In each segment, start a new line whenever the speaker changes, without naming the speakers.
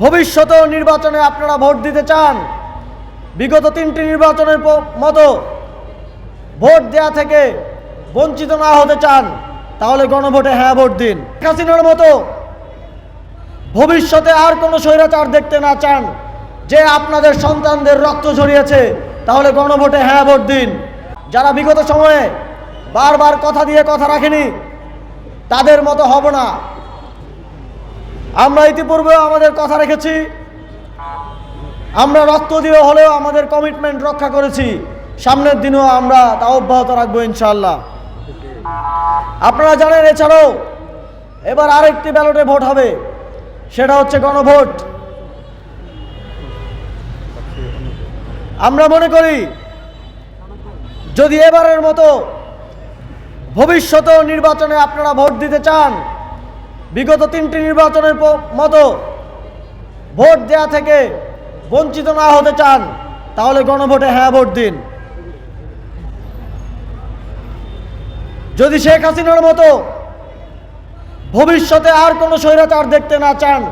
ভবিষ্যত নির্বাচনে আপনারা ভোট দিতে চান? বিগত তিনটি নির্বাচনের মতো ভোট দেয়া থেকে বঞ্চিত না হতে চান, তাহলে গণভোটে হ্যাঁ ভোট দিন। শেখ হাসিনার মতো ভবিষ্যতে আর কোনো স্বৈরাচার দেখতে না চান, যে আপনাদের সন্তানদের রক্ত ঝরিয়েছে, তাহলে গণভোটে হ্যাঁ ভোট দিন। যারা বিগত সময়ে বারবার কথা দিয়ে কথা রাখেনি, তাদের মতো হব না। আমরা ইতিপূর্বে আমাদের কথা রেখেছি। আমরা রক্ত দিয়ে হলেও আমাদের কমিটমেন্ট রক্ষা করেছি। সামনের দিনেও আমরা তা অব্যাহত রাখব ইনশাল্লাহ আপনারা জানেন এছাড়াও এবার আরেকটি ব্যালটে ভোট হবে, সেটা হচ্ছে গণভোট। আমরা মনে করি, যদি এবারের মতো ভবিষ্যত নির্বাচনে আপনারা ভোট দিতে চান বিগত তিনটি নির্বাচনের মতো ভোট দেয়া থেকে বঞ্চিত না হতে চান, তাহলে গণভোটে হ্যাঁ ভোট দিন। যদি শেখ হাসিনার মতো ভবিষ্যতে আর কোনো স্বৈরাচার দেখতে না চান,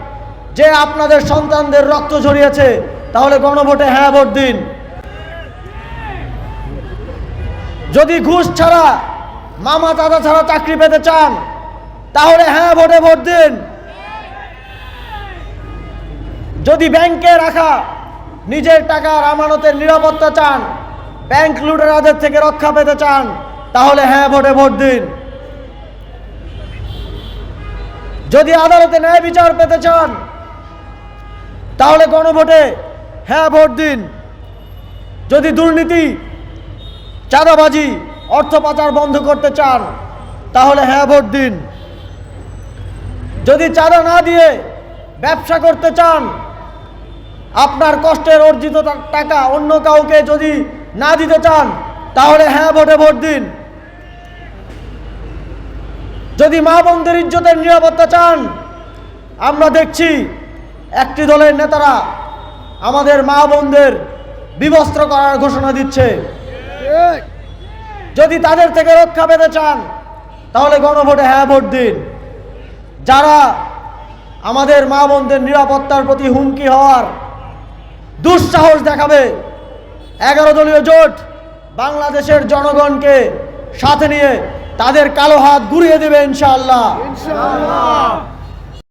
যে আপনাদের সন্তানদের রক্ত ঝরিয়েছে, তাহলে গণভোটে হ্যাঁ ভোট দিন। যদি ঘুষ ছাড়া মামা দাদা ছাড়া চাকরি পেতে চান তাহলে হ্যাঁ ভোটে ভোট দিন। যদি ব্যাংকে রাখা নিজের টাকার আমানতের নিরাপত্তা চান, ব্যাংক লুটেরাদের থেকে রক্ষা পেতে চান, তাহলে হ্যাঁ ভোটে ভোট দিন। যদি আদালতে ন্যায় বিচার পেতে চান, তাহলে গণভোটে হ্যাঁ ভোট দিন। যদি দুর্নীতি, চাঁদাবাজি, অর্থ পাচার বন্ধ করতে চান, তাহলে হ্যাঁ ভোট দিন। যদি চাঁদা না দিয়ে ব্যবসা করতে চান আপনার কষ্টের অর্জিত টাকা অন্য কাউকে যদি না দিতে চান তাহলে হ্যাঁ ভোটে ভোট দিন। যদি মা বোনদের ইজ্জতের নিরাপত্তা চান আমরা দেখছি একটি দলের নেতারা আমাদের মা বোনদের বিবস্ত্র করার ঘোষণা দিচ্ছে। যদি তাদের থেকে রক্ষা পেতে চান তাহলে গণভোটে হ্যাঁ ভোট দিন। যারা আমাদের মা বোনদের নিরাপত্তার প্রতি হুমকি হওয়ার দুঃসাহস দেখাবে, এগারো দলীয় জোট বাংলাদেশের জনগণকে সাথে নিয়ে তাদের কালো হাত ঘুরিয়ে দেবে ইনশাআল্লাহ।